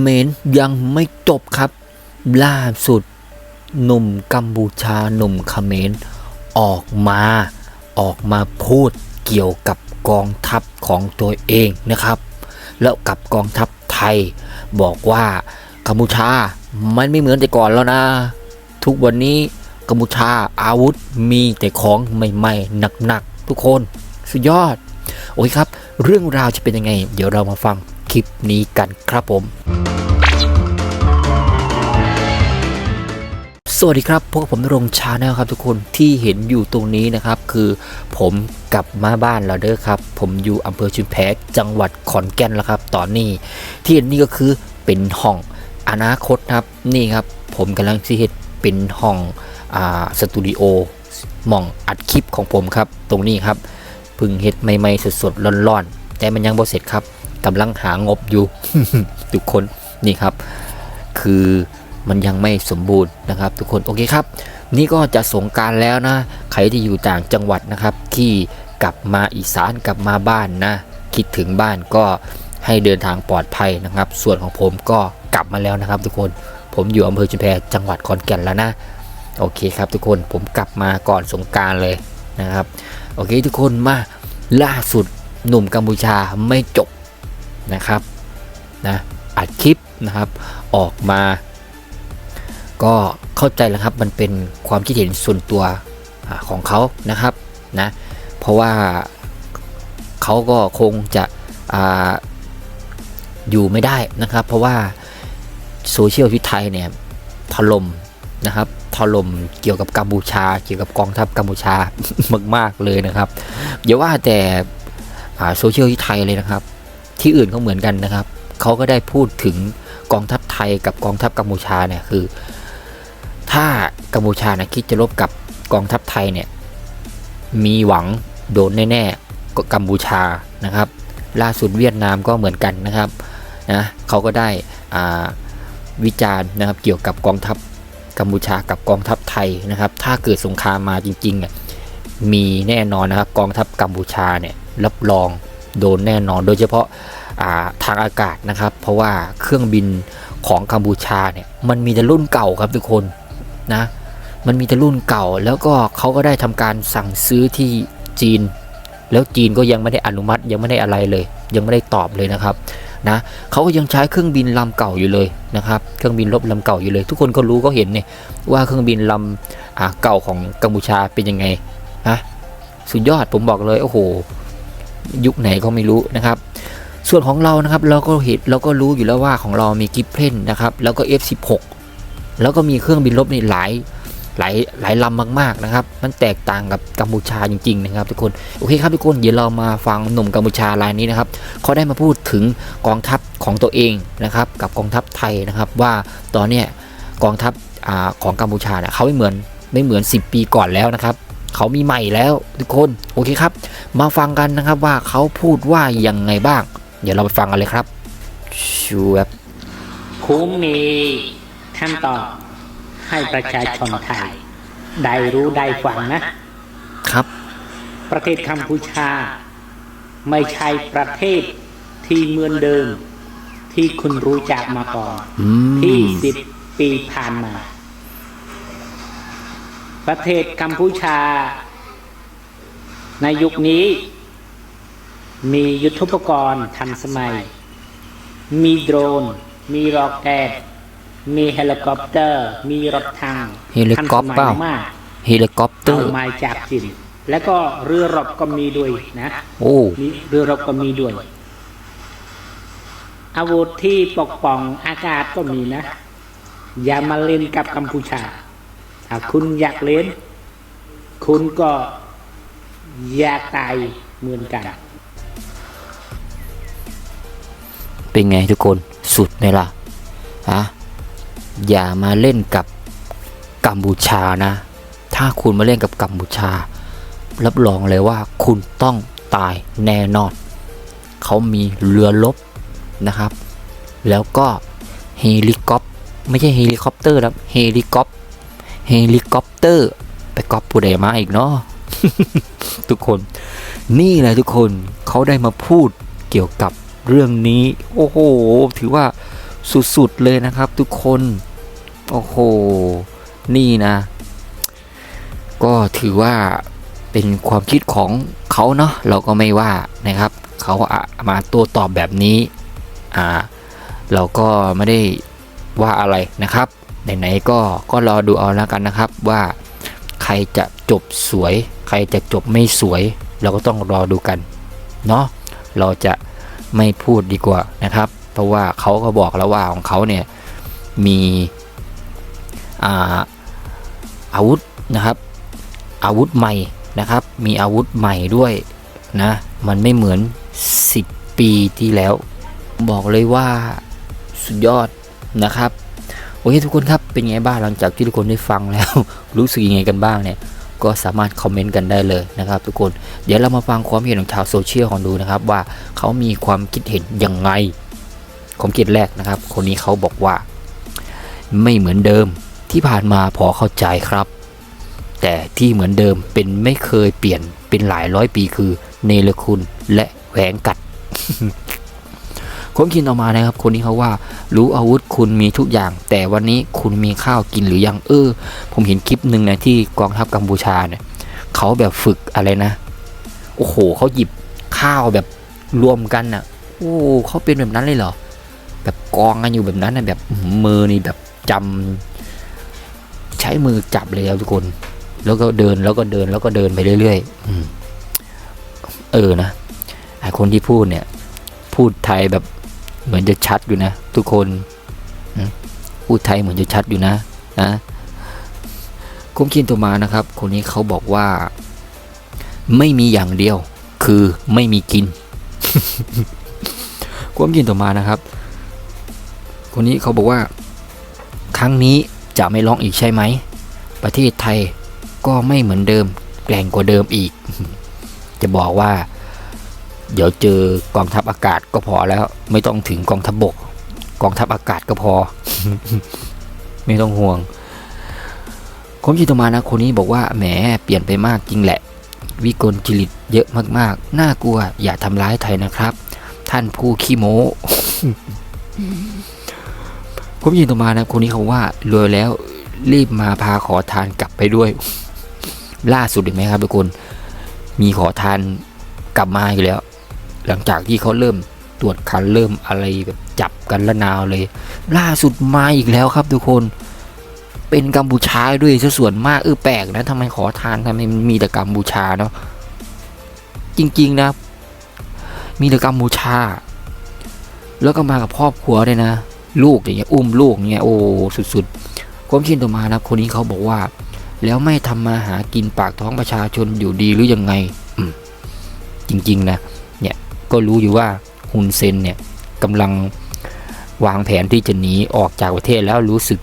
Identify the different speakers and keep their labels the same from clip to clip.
Speaker 1: เมรยังไม่จบครับ ล่าสุด หนุ่มกัมพูชาหนุ่มเมรออกมาออกมาพูดเกี่ยวกับกองทัพของตัวเองนะครับ แล้วกับกองทัพไทย บอกว่ากัมพูชามันไม่เหมือนแต่ก่อนแล้วนะ ทุกวันนี้กัมพูชาอาวุธมีแต่ของใหม่ๆหนักๆทุกคนสุดยอด โอ้ยครับ เรื่องราวจะเป็นยังไง เดี๋ยวเรามาฟังคลิปนี้กันครับผม สวัสดีครับพวกบผมรงชาแนลครับทุกคนที่เห็นอยู่ตรงนี้นะครับ คือผมกลับมาบ้านแล้วเด้อครับ ผมอยู่อำเภอชุมแพจังหวัดขอนแก่นแล้วครับ ตอนนี้ที่เห็นนี่ก็คือเป็นห้องอนาคตครับนี่ครับ ผมกำลังที่เห็ดเป็นห้องอ่าสตูดิโอหมองอัดคลิปของผมครับ ตรงนี้ครับพึ่งเห็ดใหม่ๆสดๆร้อนๆแต่มันยังบ่เสร็จครับกำลังหางบอยู่ทุกคนนี่ครับ คือ มันยังไม่สมบูรณ์นะครับ ทุกคนโอเคครับ นี่ก็จะสงการแล้วนะ ใครที่อยู่ต่างจังหวัดนะครับ ที่กลับมาอีสานกลับมาบ้านนะ คิดถึงบ้านก็ให้เดินทางปลอดภัยนะครับ ส่วนของผมก็กลับมาแล้วนะครับ ทุกคนผมอยู่อำเภอชุมแพจังหวัดขอนแก่นแล้วนะโอเคครับทุกคนผมกลับมาก่อนสงการเลยนะครับโอเคทุกคนมาล่าสุดหนุ่มกัมพูชาไม่จบนะครับนะอัดคลิปนะครับออกมา ก็เข้าใจแล้วครับมันเป็นความคิดเห็นส่วนตัวของเขานะครับนะเพราะว่าเขาก็คงจะออยู่ไม่ได้นะครับ เพราะว่าโซเชียลที่ไทยเนี่ยถล่มนะครับถล่มเกี่ยวกับกัมพูชา เกี่ยวกับกองทัพกัมพูชามากๆเลยนะครับอย่าว่าแต่โซเชียลที่ไทยเลยนะครับ ที่อื่นก็เหมือนกันนะครับเขาก็ได้พูดถึงกองทัพไทยกับกองทัพกัมพูชาเนี่ยคือ ถ้ากัมพูชานะคิดจะรบกับกองทัพไทยเนี่ยมีหวังโดนแน่ๆก็กัมพูชานะครับ ล่าสุดเวียดนามก็เหมือนกันนะครับนะเขาก็ได้อ่าวิจารณ์นะครับเกี่ยวกับกองทัพกัมพูชากับกองทัพไทยนะครับ ถ้าเกิดสงครามมาจริงๆอะมีแน่นอนนะครับกองทัพกัมพูชาเนี่ยรับรองโดนแน่นอน โดยเฉพาะาทางอากาศนะครับ เพราะว่าเครื่องบินของกัมพูชาเนี่ยมันมีแต่รุ่นเก่าครับทุกคน นะมันมีแต่รุ่นเก่าแล้วก็เขาก็ได้ทำการสั่งซื้อที่จีน แล้วจีนก็ยังไม่ได้อนุมัติยังไม่ได้อะไรเลย ยังไม่ได้ตอบเลยนะครับนะเขาก็ยังใช้เครื่องบินลำเก่าอยู่เลยนะครับเครื่องบินรบลำเก่าอยู่เลย ทุกคนก็รู้ก็เห็นเนี่ยว่าเครื่องบินลำเก่าของกัมพูชาเป็นยังไงนะสุดยอดผมบอกเลยโอ้โหยุคไหนก็ไม่รู้นะครับ ส่วนของเรานะครับเราก็เห็นเราก็รู้อยู่แล้วว่าของเรามีกิฟเพนนะครับแล้วก็ F16 แล้วก็มีเครื่องบินรบนี่หลายหลายหลายลำมากๆนะครับ มันแตกต่างกับกัมพูชาจริงๆนะครับทุกคน โอเคครับทุกคน เดี๋ยวเรามาฟังหนุ่มกัมพูชารายนี้นะครับเขาได้มาพูดถึงกองทัพของตัวเองนะครับ กับกองทัพไทยนะครับ ว่าตอนเนี้ยกองทัพอของกัมพูชาเนี่ยเขาไม่เหมือนไม่เหมือน 10 ปีก่อนแล้วนะครับ เขามีใหม่แล้วทุกคน โอเคครับ มาฟังกันนะครับว่าเขาพูดว่ายังไงบ้าง เดี๋ยวเราไปฟังกันเลยครับชูแบบ
Speaker 2: ผมมี คำตอบให้ประชาชนไทย ได้รู้ได้ฟังนะ
Speaker 1: ครับ
Speaker 2: ประเทศกัมพูชา ไม่ใช่ประเทศที่เหมือนเดิม ที่คุณรู้จักมาก่อน
Speaker 1: อื
Speaker 2: ที่
Speaker 1: ม
Speaker 2: สิบปีผ่านมา ประเทศกัมพูชา ในยุคนี้ มียุทธุปกรณ์ทันสมัย มีโดรน มีรอกแกต มีเฮลิคอปเตอร์ มีรถถัง
Speaker 1: เฮลิ
Speaker 2: ทัน
Speaker 1: คอ
Speaker 2: ส
Speaker 1: ป
Speaker 2: มั
Speaker 1: เปล่า
Speaker 2: มาก
Speaker 1: เฮลิคอปเตอ
Speaker 2: เอา
Speaker 1: ร์
Speaker 2: มาจากจีนแล้วก็เรือรบก็มีด้วยนะ
Speaker 1: โอ้
Speaker 2: มีเรือรบก็มีด้วย อาวุธที่ปกป้องอากาศก็มีนะ อย่ามาเล่นกับกัมพูชา ถ้าคุณอยากเล่น คุณก็อยากตายเหมือนกัน
Speaker 1: เป็นไงทุกคนสุดไหมล่ะฮะ อย่ามาเล่นกับกัมพูชานะ ถ้าคุณมาเล่นกับกัมพูชา รับรองเลยว่าคุณต้องตายแน่นอน เขามีเรือรบนะครับ แล้วก็เฮลิคอปไม่ใช่เฮลิคอปเตอร์ครับเฮลิคอปเฮลิคอปเตอร์ ไปก๊อปผู้ใดมาอีกเนาะทุกคนนี่แหละทุกคนเขาได้มาพูดเกี่ยวกับเรื่องนี้ โอ้โห ถือว่าสุด ๆ เลยนะครับทุกคน โอ้โห นี่นะ ก็ถือว่าเป็นความคิดของเขาเนาะเราก็ไม่ว่านะครับ เขาอะมาตัวตอบแบบนี้อ่าเราก็ไม่ได้ว่าอะไรนะครับไหนๆก็ก็รอดูเอาแล้วกันนะครับว่าใครจะจบสวย ใครจะจบไม่สวย เราก็ต้องรอดูกันเนาะเราจะไม่พูดดีกว่านะครับ เพราะว่าเขาก็บอกแล้วว่าของเขาเนี่ยมี อาวุธนะครับ อาวุธใหม่นะครับ มีอาวุธใหม่ด้วยนะ มันไม่เหมือน 10 ปีที่แล้ว บอกเลยว่าสุดยอดนะครับโอเคทุกคนครับเป็นไงบ้างหลังจากที่ทุกคนได้ฟังแล้ว รู้สึกยังไงกันบ้างเนี่ยก็สามารถคอมเมนต์กันได้เลยนะครับทุกคนเดี๋ยวเรามาฟังความเห็นของชาวโซเชียลของดูนะครับ ว่าเขามีความคิดเห็นยังไงความคิดแรกนะครับ คนนี้เขาบอกว่า ไม่เหมือนเดิม ที่ผ่านมาพอเข้าใจครับ แต่ที่เหมือนเดิมเป็นไม่เคยเปลี่ยนเป็นหลายร้อยปีคือเนรคุณและแหวงกัดคนคิดออกมานะครับ คนนี้เขาว่า รู้อาวุธคุณมีทุกอย่าง แต่วันนี้คุณมีข้าวกินหรือยังเออ ผมเห็นคลิปหนึ่งนะที่กองทัพกัมพูชาเนี่ยเขาแบบฝึกอะไรนะ โอ้โหเขาหยิบข้าวแบบรวมกันน่ะโอ้เขาเป็นแบบนั้นเลยเหรอ แบบกองกันอยู่แบบนั้นนะแบบมือนี่แบบจำ ช้มือจับเลยครับทุกคน แล้วก็เดินแล้วก็เดินแล้วก็เดินไปเรื่อยๆอเออนะไอคนที่พูดเนี่ย พูดไทยแบบเหมือนจะชัดอยู่นะ ทุกคนพูดไทยเหมือนจะชัดอยู่นะนะคุ้มคินตัวมานะครับ คนนี้เขาบอกว่า ไม่มีอย่างเดียว คือไม่มีกินคุ้มคินตัวมานะครับ คนนี้เขาบอกว่า ครั้งนี้ จะไม่ร้องอีกใช่ไหม ประเทศไทยก็ไม่เหมือนเดิมแกร่งกว่าเดิมอีก จะบอกว่า เดี๋ยวเจอกองทัพอากาศก็พอแล้ว ไม่ต้องถึงกองทัพบกกองทัพอากาศก็พอ ไม่ต้องห่วงคนที่ต่อมานะคนนี้บอกว่าแหมเปลี่ยนไปมากจริงแหละ วิกลจริตเยอะมากๆ น่ากลัวอย่าทำร้ายไทยนะครับ ท่านผู้ขี้โม้ ผมยินต่อมานะคนนี้เขาว่ารวยแล้วรีบมาพาขอทานกลับไปด้วย ล่าสุดเห็นไหมครับทุกคน มีขอทานกลับมาอยู่แล้ว หลังจากที่เขาเริ่มตรวจคันเริ่มอะไรแบบจับกันละนาวเลย ล่าสุดมาอีกแล้วครับทุกคน เป็นกัมพูชาด้วยซะส่วนมากเออแปลกนะทำไมขอทานทำไมมีแต่กัมพูชาเนาะจริง ๆ นะ มีแต่กัมพูชา แล้วก็มากับครอบครัวด้วยนะ ลูกอย่างเงี้ยอุ้มลูกเงี้ยโอ้สุดๆความคิดต่อมานะคนนี้เขาบอกว่า แล้วไม่ทำมาหากินปากท้องประชาชนอยู่ดีหรือยังไงอืมจริง ๆ นะเนี่ยก็รู้อยู่ว่าฮุนเซนเนี่ยกำลังวางแผนที่จะหนีออกจากประเทศแล้วรู้สึก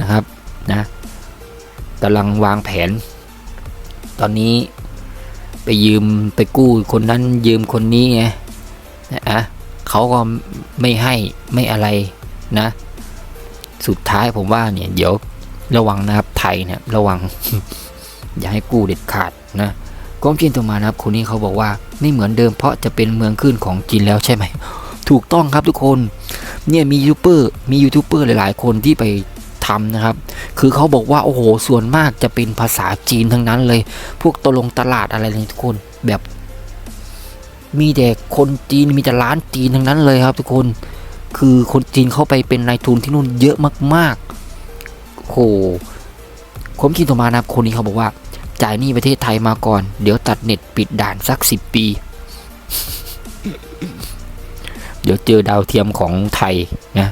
Speaker 1: นะครับนะกำลังวางแผน ตอนนี้ไปยืมไปกู้คนนั้นยืมคนนี้ไงนะอะเขาก็ไม่ให้ไม่อะไร นะ สุดท้ายผมว่าเนี่ย เดี๋ยวระวังนะครับไทยเนี่ยระวัง อย่าให้กู้เด็ดขาดนะก้มจีนตัวมานะครับคนนี้เขาบอกว่าไม่เหมือนเดิมเพราะจะเป็นเมืองขึ้นของจีนแล้วใช่ไหมถูกต้องครับทุกคนเนี่ยมียูทูบเบอร์มียูทูบเบอร์หลาย ๆ คนที่ไปทำนะครับ คือเขาบอกว่าโอ้โหส่วนมากจะเป็นภาษาจีนทั้งนั้นเลย พวกตลงตลาดอะไรเลยทุกคนแบบ มีแต่คนจีนมีแต่ร้านจีนทั้งนั้นเลยครับ ทุกคน คือคนจีนเข้าไปเป็นนายทุนที่นู่นเยอะมากๆโอ้โหผมคิดต่อมานะครับคนนี้เขาบอกว่า จ่ายหนี้ประเทศไทยมาก่อน เดี๋ยวตัดเน็ตปิดด่านสักสิบปี เดี๋ยวเจอดาวเทียมของไทยนะ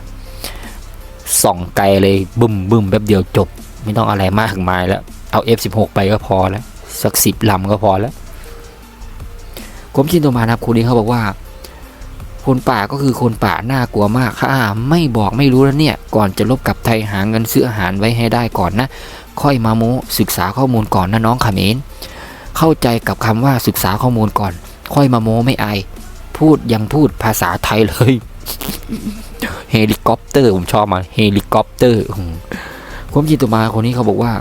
Speaker 1: ส่องไกลเลยบึ้มบึ้มแป๊บเดียวจบ ไม่ต้องอะไรมากมายแล้ว เอา F16 ไปก็พอแล้ว สักสิบลำก็พอแล้วผมคิดตัวมานะครับคุณนี้เขาบอกว่า คนป่าก็คือคนป่าน่ากลัวมากข้าไม่บอกไม่รู้แล้วเนี่ย ก่อนจะลบกับไทยหาเงินซื้ออาหารไว้ให้ได้ก่อนนะ ค่อยมาโมศึกษาข้อมูลก่อนนะน้องขเขมรเข้าใจกับคำว่าศึกษาข้อมูลก่อน ค่อยมาโมไม่อายพูดยังพูดภาษาไทยเลยเฮลิคอปเตอร์ผมชอบมาเฮลิคอปเตอร์อืมผมคิดตัวมาคนนี้เขาบอกว่า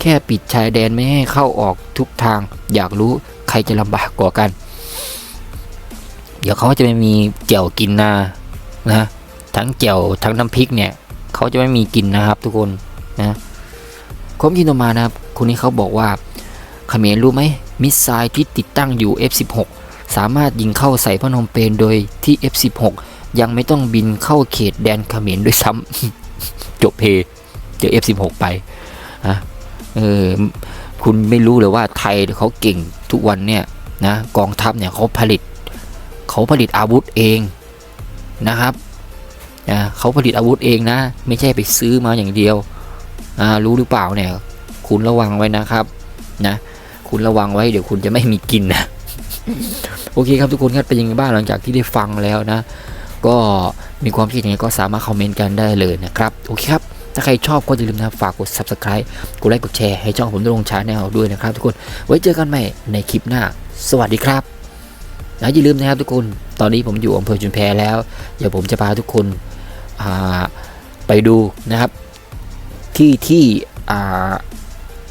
Speaker 1: แค่ปิดชายแดนไม่ให้เข้าออกทุกทาง อยากรู้ใครจะลำบากกว่ากัน เดี๋ยวเขาจะไม่มีเกี่ยวกินนานะทั้งแจ่วทั้งน้ำพริกเนี่ยเขาจะไม่มีกินนะครับ ทุกคนนะความคิดต่อมานะครับคนนี้เขาบอกว่าเขมรรู้ไหมมิสไซล์ที่ติดตั้งอยู่ F16 สามารถยิงเข้าใส่พนมเปญโดยที่ F16 ยังไม่ต้องบินเข้าเขตแดนเขมรด้วยซ้ำจบเพเจอ F16 ไปอะเออคุณไม่รู้เลยว่าไทยเขาเก่งทุกวันเนี่ยนะกองทัพเนี่ยเขาผลิต เขาผลิตอาวุธเองนะครับนะเขาผลิตอาวุธเองนะ ไม่ใช่ไปซื้อมาอย่างเดียวอ่ารู้หรือเปล่าเนี่ย คุณระวังไว้นะครับนะ คุณระวังไว้เดี๋ยวคุณจะไม่มีกินนะโอเคครับทุกคนครับเป็นยังไงบ้างหลังจากที่ได้ฟังแล้วนะ ก็มีความคิดยังไงก็สามารถคอมเมนต์กันได้เลยนะครับโอเคครับถ้าใครชอบก็อย่าลืมนะฝากกด subscribe กดไลค์กดแชร์ให้ช่องผมด้ลงชาแนลด้วยนะครับทุกคนไว้เจอกันใหม่ในคลิปหน้า สวัสดีครับ แล้วอย่าลืมนะครับทุกคนตอนนี้ผมอยู่อำเภอชุมแพแล้ว เดี๋ยวผมจะพาทุกคนไปดูนะครับ ที่ที่อ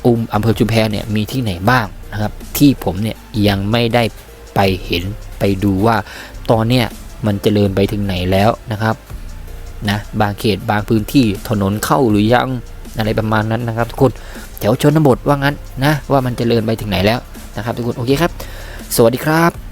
Speaker 1: อุมอำเภอชุมแพเนี่ยมีที่ไหนบ้างนะครับ ที่ผมเนี่ยยังไม่ได้ไปเห็นไปดูว่าตอนเนี้ยมันจเจริญไปถึงไหนแล้วนะครับนะบางเขตบางพื้นที่ถนนเข้าหรือยังอะไรประมาณนั้นนะครับ ทุกคนแถวชนบทว่างั้นนะว่ามันจเจริญไปถึงไหนแล้วนะครับ ทุกคนโอเคครับ สวัสดีครับ